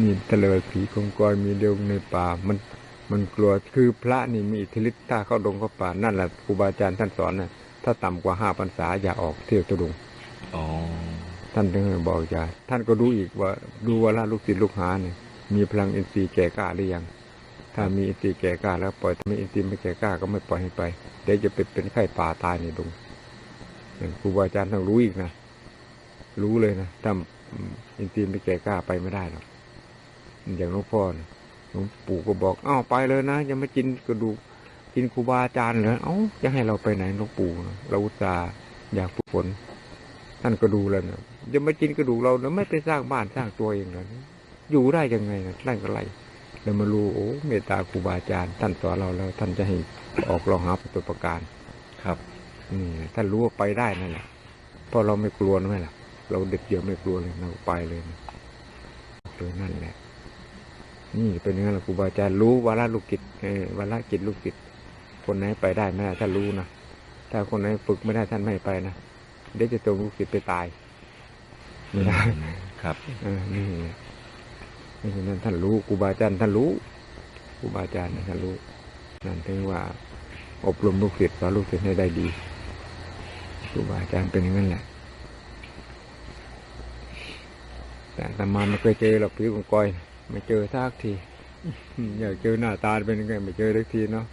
มีทะเลผีคงกอยมีเดียวในป่ามันมันกลัวคือพระนี่มีอิทธิฤทธิ์ถ้าเข้าดงเข้าป่านั่นแหละครูบาอาจารย์ท่านสอนนะถ้าต่ำกว่าห้าพรรษาอย่าออกเที่ยวตุดงค์อ๋อท่านถึงบอกอย่าท่านก็ดูอีกว่าดูว่าละลูกศิษย์ลูกหาเนี่ยมีพลังอินทรีย์แก่กล้าหรือยัง ถ้ามีอินทรีย์แก่กล้าแล้วปล่อยถ้าไม่อินทรีย์ไม่แก่กล้าก็ไม่ปล่อยให้ไปเดี๋ยวจะไปเป็นไข้ป่าตายในดงเนี่ยครูบาอาจารย์ต้องรู้อีกนะรู้เลยนะถ้าอินทรีย์ไม่แก่กล้าไปไม่ได้หรอก อย่างหลวงพ่อเนี่ยหลวงปู่ก็บอกอ้าวไปเลยนะยังไม่กินกระดูกกินครูบาอาจารย์เหรอเอ้าจะให้เราไปไหนหลวงปู่เราอุตส่าห์อยากฝึกฝนท่านก็ดูแล้วนะจะมากินกระดูกเรานะไม่ไปสร้างบ้านสร้างตัวเองเลยอยู่ได้ยังไงนะท่านก็ไล่แล้วมารู้โอ้เมตตาครูบาอาจารย์ ท่านสอนเราแล้ว ท่านจะให้ออกลองหาประสบการณ์ครับนี่ท่านรู้ว่าไปได้นั่นแหละเพราะเราไม่กลัวนะไหมล่ะเราเด็กเดียวไม่กลัวเลยเราไปเลยนะโดยนั่นแหละ นี่เป็นอย่างนั้นแหละครูบาอาจารย์รู้วาระลูกกิจเออวาระกิจลูกกิจคนไหนไปได้ไม่ได้ท่านรู้นะถ้าคนไหนฝึกไม่ได้ท่านไม่ให้ไปนะเดี๋ยวจะตัวลูกศิษย์ไปตายไม่ได้ครับเออนี่แหละเพราะฉะนั้นท่านรู้ครูบาอาจารย์ท่านรู้ครูบาอาจารย์ท่านรู้นั่นถึงว่า อบรมลูกศิษย์สอนลูกศิษย์ให้ได้ดีครูบาอาจารย์เป็นอย่างนั้นแหละแต่อาตมาไม่เคยเจอหรอกผีกองกอย ไม่เจอสักที อยากเจอหน้าตาเป็นยังไงไม่เจอสักทีเนาะ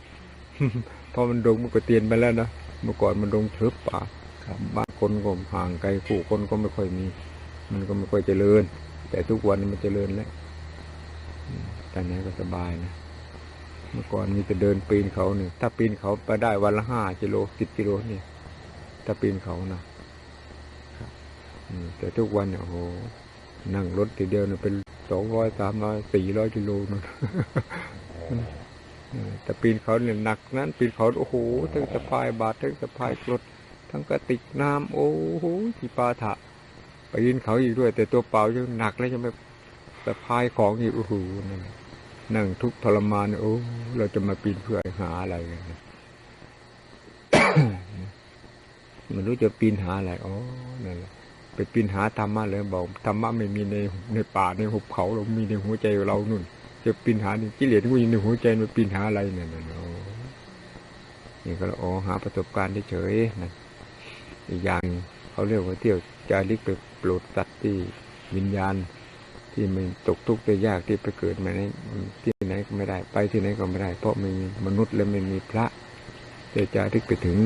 เพราะมันดงมันก็เตียนไปแล้วนะเมื่อก่อนมันดงทึบป่าครับบางคนก็ห่างไกลผู้คนก็ไม่ค่อยมี มันก็ไม่ค่อยเจริญ แต่ทุกวันนี้มันเจริญแล้วอืมตอนนี้ก็สบายนะเมื่อก่อนมีแต่เดินปีนเขาเนี่ยถ้าปีนเขาไปได้วันละห้ากิโลสิบกิโลนี่ถ้าปีนเขานะอืมแต่ทุกวันเนี่ยโอ้โห นั่งรถทีเดียวนี่ยเป็นสองร้อยสามร้อยสี่ร้อยกิโลนู่นแต่ปีนเขาเนี่ยหนักนั้น ปีนเขาโอ้โหทั้งสะพายบาททั้งสะพายรถทั้งกระติกน้ำโอ้โหที่ปาถะปีนเขาอีกด้วย แต่ตัวเปล่ายังหนักแล้วยังไม่สะพายของอีกโอ้โหนั่นนั่งทุกทรมานโอ้เราจะมาปีนเพื่อหาอะไรกันเนี่ยไม่รู้จะปีนหาอะไรอ๋อนั่นแหละ ไปปีนหาธรรมะเลยบอกธรรมะไม่มีในในป่าในหุบเขาเรามีในหัวใจเรานุ่น จะปีนหานี่กิเลสก็อยู่ในหัวใจมันปีนหาอะไรเนี่ยนะนี่ก็อ๋อหาประสบการณ์เฉยๆนะอีกอย่างเขาเรียกว่าเที่ยวจาริกไปโปรดสัตว์ที่วิญญาณ ที่มันตกทุกข์ได้ยากที่ไปเกิดมาในที่ไหนก็ไม่ได้ ไปที่ไหนก็ไม่ได้ เพราะไม่มีมนุษย์และไม่มีพระเที่ยวจาริกไปถึง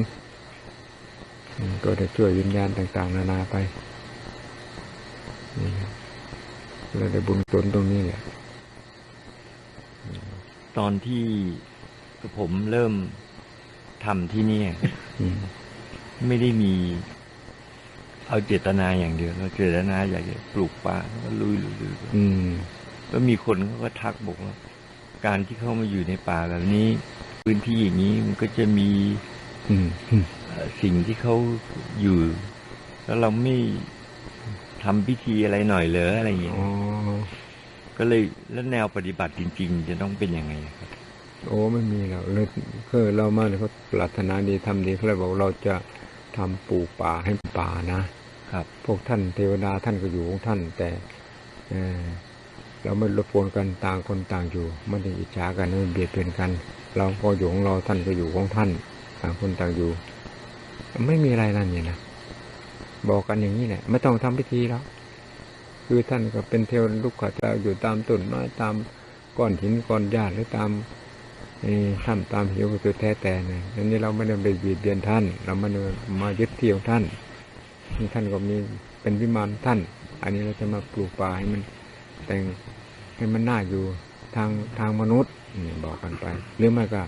ก็จะช่วยวิญญาณต่าง ๆ นานาไป นี่ครับเราได้บุญสนตรงนี้แหละตอนที่ผมเริ่มทำที่เนี่ยอืมไม่ได้มี เอาเจตนาอย่างเดียวเราเจตนาอยากจะปลูกป่าแล้วก็ลุยลุยลุยอืมก็มีคนเขาก็ทักบอกว่า การที่เข้ามาอยู่ในป่าแบบนี้ พื้นที่อย่างนี้มันก็จะมีอืมอืมเอ่อสิ่งที่เขาอยู่ แล้วเราไม่ ทำพิธีอะไรหน่อยเหรออะไรอย่างเงี้ยอ๋อก็เลยแล้วแนวปฏิบัติจริง ๆ จะต้องเป็นยังไงครับ โอ้ไม่มีหรอกเลยคือเรามาเนี่ยเขาปรารถนาดีทำดีเขาเลยบอกเราจะทำปลูกป่าให้ป่านะครับ พวกท่านเทวดาท่านก็อยู่ของท่าน แต่เอ่อเราไม่รบกวนกันต่างคนต่างอยู่ไม่ได้อิจฉากันไม่เบียดเบียนกัน เราพออยู่ของเราท่านก็อยู่ของท่าน ต่างคนต่างอยู่ ไม่มีอะไรนั่นเนี่ยนะ บอกกันอย่างนี้แหละไม่ต้องทำพิธีแล้วคือท่านก็เป็นเทวลูกขเจ้าอยู่ตามต้นไม้ตามก้อนหินก้อนหญ้าหรือตามเอ่อถ้ำตามหิวก็สุดแท้แต่เนี่ยอันนี้เราไม่ได้ไปเบียดเบียนท่าน เราไม่ได้มายึดเที่ยวท่านนี่ท่านก็มีเป็นวิมานท่าน อันนี้เราจะมาปลูกป่าให้มันแต่งให้มันน่าอยู่ทางทางมนุษย์นี่บอกกันไปหรือไม่ก็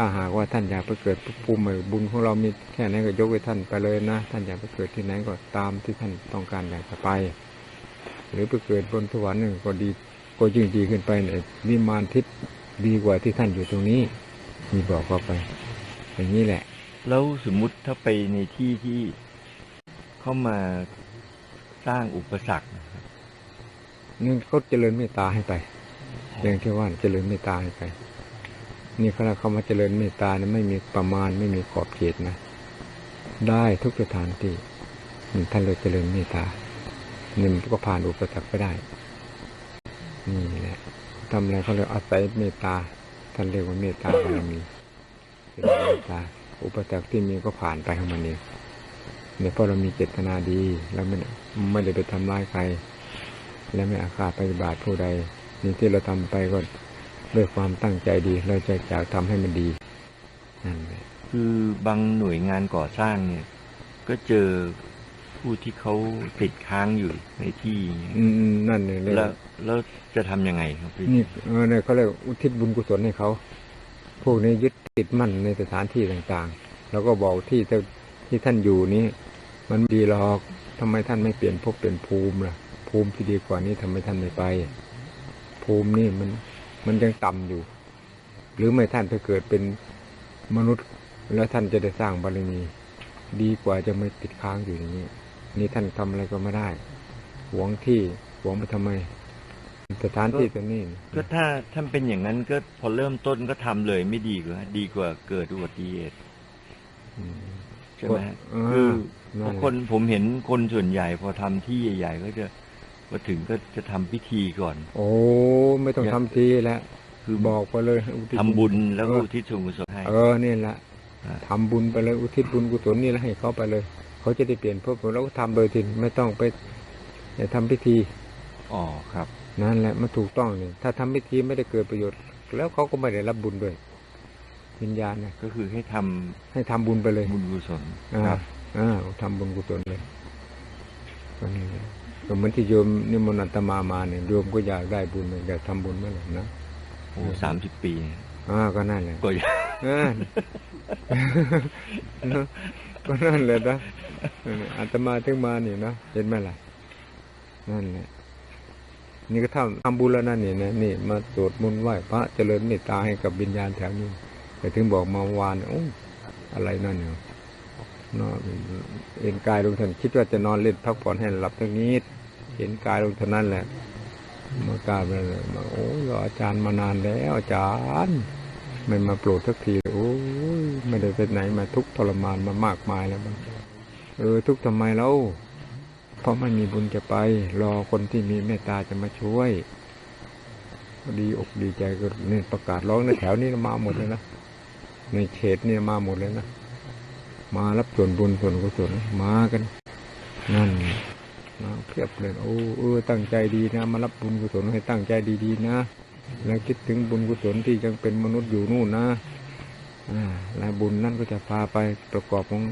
ถ้าหากว่าท่านอยากไปเกิดภูมิใหม่บุญของเรามีแค่ไหนก็ยกให้ท่านไปเลยนะ ท่านอยากไปเกิดที่ไหนก็ตามที่ท่านต้องการอยากจะไป หรือไปเกิดบนสวรรค์หนึ่งก็ดีก็ยิ่งดีขึ้นไปเนี่ยวิมานทิพย์ดีกว่าที่ท่านอยู่ตรงนี้ มีบอกเข้าไป อย่างนี้แหละ แล้วสมมุติถ้าไปในที่ที่เข้ามาสร้างอุปสรรคนะครับนี่เขาเจริญเมตตาให้ไปอย่างที่ว่าเจริญเมตตาให้ไป นี่เขาเขามาเจริญเมตตาเนะไม่มีประมาณไม่มีขอบเขตนะ ได้ทุกสถานที่ท่านเลยเจริญเมตตาหนึ่งก็ผ่านอุปสรรคไปได้ นี่แหละทำอะไรเขาเรียกอาศัยเมตตา ท่านเรียกว่าเมตตาบารมีเป็นเมตตา อุปสรรคที่มีก็ผ่านไปของมันเองเนี่ยเพราะเรามีเจตนาดีแล้วไม่ไม่ได้ไปทำร้ายใคร และไม่อาฆาตปฏิบาทผู้ใดนี่ที่เราทำไปก็ ด้วยความตั้งใจดี เราจะอยากทำให้มันดีนั่นแหละคือบางหน่วยงานก่อสร้างเนี่ย ก็เจอผู้ที่เขาติดค้างอยู่ในที่อย่างเงี้ยอืมอืมนั่นเลยเลยแล้วแล้วจะทำยังไงครับพี่นี่เออเนี่ยเขาเรียกอุทิศบุญกุศลให้เขาพวกนี้ยึดติดมั่นในสถานที่ต่างๆ แล้วก็บอกที่ที่ที่ท่านอยู่นี้มันดีหรอกทำไมท่านไม่เปลี่ยนภพเป็นภูมิล่ะ ภูมิที่ดีกว่านี้ทำไมท่านไม่ไป ภูมินี่มัน มันยังต่ำอยู่ หรือไม่ท่านไปเกิดเป็นมนุษย์ แล้วท่านจะได้สร้างบารมี ดีกว่าจะไม่ติดค้างอยู่อย่างนี้ นี่ท่านทำอะไรก็ไม่ได้ หวงที่หวงไปทำไม สถานที่ตัวนี้ก็ถ้าท่านเป็นอย่างนั้นก็พอเริ่มต้นก็ทำเลยไม่ดีกว่าดีกว่าเกิดอุบัติเหตุอืมใช่ไหมฮะอ่าคือนั่นแหละเพราะคนผมเห็นคนส่วนใหญ่พอทำที่ใหญ่ ๆ ก็จะ มาถึงก็จะทำพิธีก่อน โอ้ไม่ต้องทำทีแล้วคือบอกไปเลยอุทิศทำบุญแล้วก็อุทิศส่วนกุศลให้เออนี่แหละอ่าทำบุญไปเลยอุทิศบุญกุศลนี่แล้วให้เขาไปเลย เขาจะได้เปลี่ยนภพแล้วก็ทำโดยทินไม่ต้องไปอย่าทำพิธีอ๋อครับ นั่นแหละมันถูกต้องนี่ถ้าทำพิธีไม่ได้เกิดประโยชน์ แล้วเขาก็ไม่ได้รับบุญด้วยวิญญาณนะก็คือให้ทำให้ทำบุญไปเลยบุญกุศลอ่าครับอ่าทำบุญกุศลเลยก็นี่แหละ ก็เหมือนที่โยมนิมนต์อาตมามาเนี่ยโยมก็อยากได้บุญเลยอยากทำบุญเมื่อไหร่นะโอ้สามสิบปีอ่าก็นั่นแหละก็ยังอ่าเนอะก็นั่นแหละนะนั่นแหละอาตมาถึงมานี่นะเห็นไหมล่ะนั่นแหละนี่ก็ทำทำบุญแล้วนั่นนี่นะนี่มาสวดมนต์ไหว้พระเจริญเมตตาให้กับวิญญาณแถวนี้แต่ถึงบอกมาวานโอ้อะไรนั่นเนี่ยนอนเอ็นกายลงท่านคิดว่าจะนอนเล่นพักผ่อนให้หลับทั้งนี้ เห็นกายลงเท่านั้นแหละมากราบเลยมาโอ้ยรออาจารย์มานานแล้ว อาจารย์ไม่มาโปรดสักทีโอ้ยไม่ได้ไปไหนมาทุกทรมานมามากมายแล้วเออทุกข์ทำไมแล้วเพราะไม่มีบุญจะไป รอคนที่มีเมตตาจะมาช่วยดีอกดีใจก็เนี่ยประกาศร้องในแถวนี้มาหมดเลยนะในเขตเนี่ยมาหมดเลยนะมารับส่วนบุญส่วนกุศลมากัน นั่น มาเพียบเลยโอ้เออตั้งใจดีนะ มารับบุญกุศลให้ตั้งใจดีๆนะแล้วคิดถึงบุญกุศลที่ยังเป็นมนุษย์อยู่นู่นนะอ่าและบุญนั่นก็จะพาไปประกอบของ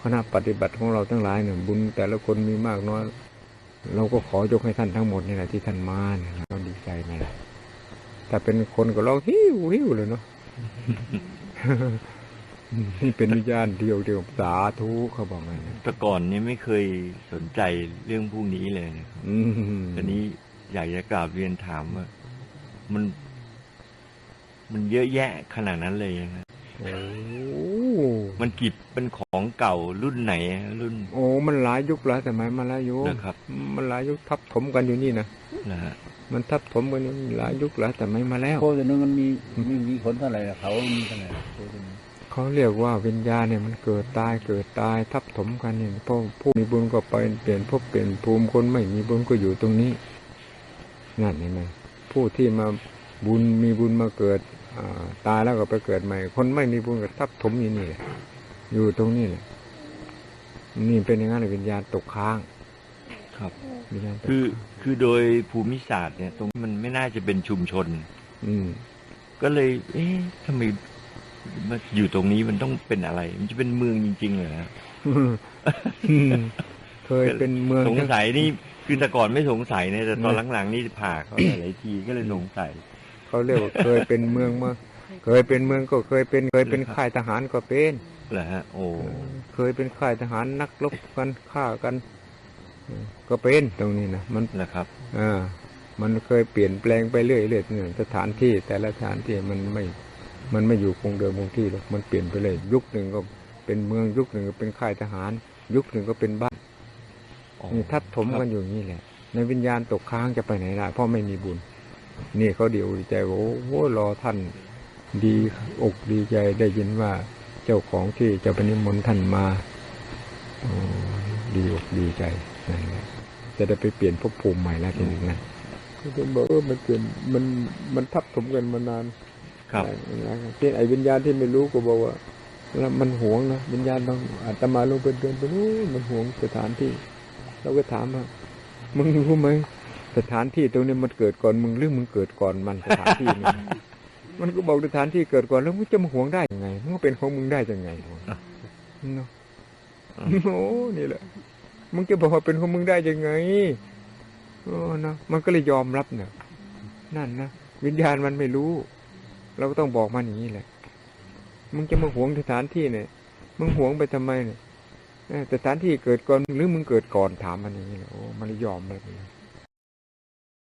คณะปฏิบัติของเราทั้งหลายเนี่ยบุญแต่ละคนมีมากน้อยเราก็ขอยกให้ท่านทั้งหมดนี่แหละที่ท่านมาเนี่ยเราดีใจไหมล่ะถ้าเป็นคนก็ร้องหิวหิวเลยเนาะ นี่เป็นวิญญาณเดียวเดียวสาธุเขาบอกงั้นนะแต่ก่อนนี้ไม่เคยสนใจเรื่องพวกนี้เลยนะครับอืมอันนี้อยากจะกราบเรียนถามว่ามัน มันเยอะแยะขนาดนั้นเลยนะโอ้มันกิจเป็นของเก่ารุ่นไหนอะรุ่น โอ้ มันหลายยุคหลายสมัยมาแล้วโยมนะครับ มันหลายยุคทับถมกันอยู่นี่นะนะฮะมันทับถมกันอยู่หลายยุคหลายแต่ไม่มาแล้วโคตัวนึงมันมีมีมีขนเท่าไหร่ล่ะเขามีเท่าไหร่โคตัวนึง เขาเรียกว่าวิญญาณเนี่ยมันเกิดตายเกิดตายทับถมกันเนี่ยพอผู้มีบุญก็ไปเปลี่ยนภพเปลี่ยนภูมิคนไม่มีบุญก็อยู่ตรงนี้นั่นเห็นไหมผู้ที่มาบุญมีบุญมาเกิดอ่าตายแล้วก็ไปเกิดใหม่ คนไม่มีบุญก็ทับถมอยู่นี่แหละอยู่ตรงนี้แหละนี่เป็นอย่างนั้นเลยวิญญาณตกค้าง ครับวิญญาณตกคือคือโดยภูมิศาสตร์เนี่ย ตรงนี้มันไม่น่าจะเป็นชุมชน อืม ก็เลย เอ๊ะทำไม มาอยู่ตรงนี้มันต้องเป็นอะไร มันจะเป็นเมืองจริงๆเหรอฮะอืมเคยเป็นเมืองสงสัยนี่คือแต่ก่อนไม่สงสัยนะแต่ตอนหลังๆนี่ผ่าเขาหลายๆทีก็เลยสงสัยเขาเรียกว่าเคยเป็นเมืองมาเคยเป็นเมืองก็เคยเป็นเคยเป็นค่ายทหารก็เป็นเหรอฮะโอ้เคยเป็นค่ายทหารนักรบกันฆ่ากัน ก็เป็นตรงนี้นะมันเหรอครับอ่ามันเคยเปลี่ยนแปลงไปเรื่อยๆเนี่ยสถานที่แต่ละสถานที่มันไม่ มันไม่อยู่คงเดิมคงที่หรอกมันเปลี่ยนไปเลย ยุคหนึ่งก็เป็นเมืองยุคหนึ่งก็เป็นค่ายทหาร ยุคหนึ่งก็เป็นบ้านนี่ทับถมกันอยู่นี้แหละ ในวิญญาณตกค้างจะไปไหนได้เพราะไม่มีบุญ นี่เขาเดียวดีใจว่าโอ้โหรอท่านดีอกดีใจได้ยินว่าเจ้าของที่จะไปนิมนต์ท่านมาดีอกดีใจนั่นแหละจะได้ไปเปลี่ยนภพภูมิใหม่แล้วทีนี้นะจะบอกเออมันเกิดมันมันทับถมกันมานาน ครับเช่ไอ้วิญญาณที่ไม่รู้ก็บอกว่าแล้วมันหวงนะวิญญาณบางอาตมาลงไปเดินไปนู้นมันหวงสถานที่ เราก็ถามว่ามึงรู้ไหมสถานที่ตรงนี้มันเกิดก่อนมึงหรือมึงเกิดก่อนมันสถานที่นี้มันก็บอกสถานที่เกิดก่อนแล้วมึงจะมาหวงได้ยังไงมันก็เป็นของมึงได้ยังไงเนาะโอ้นี่แหละมึงจะบอกว่าเป็นของมึงได้ยังไงโอ้เนาะมันก็เลยยอมรับเนี่ยนั่นนะวิญญาณมันไม่รู้ เราก็ต้องบอกมันอย่างนี้แหละ มึงจะมาหวงสถานที่เนี่ย มึงหวงไปทำไมเนี่ยสถานที่เกิดก่อนหรือมึงเกิดก่อนถามมันอย่างนี้แหละโอ้มันยอมเลย